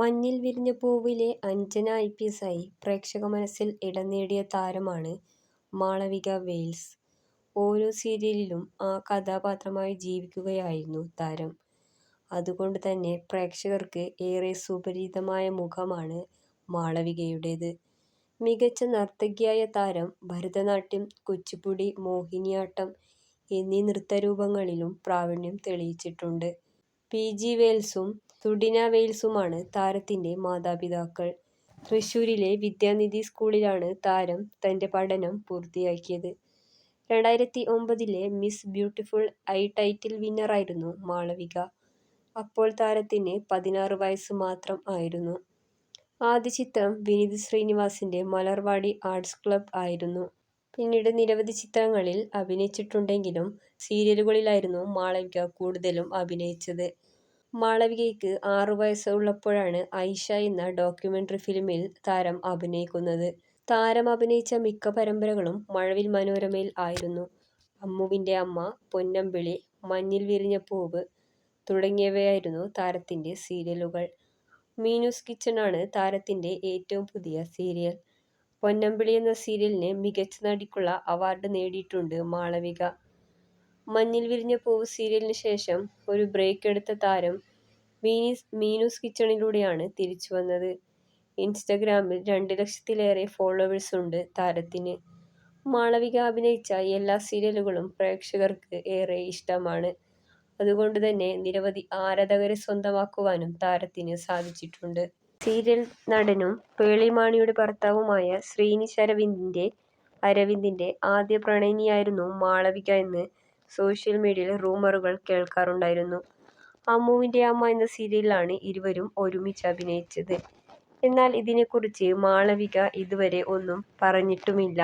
മഞ്ഞിൽ വിരിഞ്ഞ പൂവിലെ Anjana I P പ്രേക്ഷക മനസ്സിൽ ഇടം നേടിയ താരമാണ് മാളവിക വെയിൽസ്. ഓരോ സീരിയലിലും ആ കഥാപാത്രമായി ജീവിക്കുകയായിരുന്നു താരം. അതുകൊണ്ട് തന്നെ പ്രേക്ഷകർക്ക് ഏറെ സുപരിചിതമായ മുഖമാണ് മാളവികയുടേത്. മികച്ച നർത്തകിയായ താരം ഭരതനാട്യം, കുച്ചിപ്പുടി, മോഹിനിയാട്ടം എന്നീ നൃത്തരൂപങ്ങളിലും പ്രാവീണ്യം തെളിയിച്ചിട്ടുണ്ട്. പി. ജി വെയിൽസും സുഡിന വെയിൽസുമാണ് താരത്തിന്റെ മാതാപിതാക്കൾ. തൃശ്ശൂരിലെ വിദ്യാനിധി സ്കൂളിലാണ് താരം തന്റെ പഠനം പൂർത്തിയാക്കിയത്. രണ്ടായിരത്തി ഒമ്പതിലെ മിസ് ബ്യൂട്ടിഫുൾ ഐ ടൈറ്റിൽ വിന്നറായിരുന്നു മാളവിക. അപ്പോൾ താരത്തിന് പതിനാറ് വയസ്സ് മാത്രം ആയിരുന്നു. ആദ്യ ചിത്രം വിനീത് ശ്രീനിവാസന്റെ മലർവാടി ആർട്സ് ക്ലബ് ആയിരുന്നു. പിന്നീട് നിരവധി ചിത്രങ്ങളിൽ അഭിനയിച്ചിട്ടുണ്ടെങ്കിലും സീരിയലുകളിലായിരുന്നു മാളവിക കൂടുതലും അഭിനയിച്ചത്. മാളവികയ്ക്ക് ആറു വയസ്സുള്ളപ്പോഴാണ് ഐഷ എന്ന ഡോക്യുമെന്ററി ഫിലിമിൽ താരം അഭിനയിക്കുന്നത്. താരം അഭിനയിച്ച മിക്ക പരമ്പരകളും മഴവിൽ മനോരമയിൽ ആയിരുന്നു. അമ്മുവിന്റെ അമ്മ, പൊന്നമ്പിളി, മഞ്ഞിൽ വിരിഞ്ഞ പൂവ് തുടങ്ങിയവയായിരുന്നു താരത്തിന്റെ സീരിയലുകൾ. മീനൂസ് ആണ് താരത്തിന്റെ ഏറ്റവും പുതിയ സീരിയൽ. പൊന്നമ്പിളി എന്ന സീരിയലിന് മികച്ച നടിക്കുള്ള അവാർഡ് നേടിയിട്ടുണ്ട് മാളവിക. മഞ്ഞിൽ വിരിഞ്ഞ പൂവ് സീരിയലിന് ശേഷം ഒരു ബ്രേക്ക് എടുത്ത താരം മീനീസ് മീനൂസ് കിച്ചണിലൂടെയാണ് തിരിച്ചു വന്നത് ഇൻസ്റ്റഗ്രാമിൽ രണ്ട് ലക്ഷത്തിലേറെ ഫോളോവേഴ്സ് ഉണ്ട് താരത്തിന്. മാളവിക അഭിനയിച്ച എല്ലാ സീരിയലുകളും പ്രേക്ഷകർക്ക് ഏറെ ഇഷ്ടമാണ്. അതുകൊണ്ട് തന്നെ നിരവധി ആരാധകരെ സ്വന്തമാക്കുവാനും താരത്തിന് സാധിച്ചിട്ടുണ്ട്. സീരിയൽ നടനും പേളിമാണിയുടെ ഭർത്താവുമായ ശ്രീനിശ് അരവിന്ദിന്റെ ആദ്യ പ്രണയിനിയായിരുന്നു മാളവിക എന്ന് സോഷ്യൽ മീഡിയയിൽ റൂമറുകൾ കേൾക്കാറുണ്ടായിരുന്നു. അമ്മുവിന്റെ അമ്മ എന്ന സീരിയലിലാണ് ഇരുവരും ഒരുമിച്ച് അഭിനയിച്ചത്. എന്നാൽ ഇതിനെക്കുറിച്ച് മാളവിക ഇതുവരെ ഒന്നും പറഞ്ഞിട്ടുമില്ല.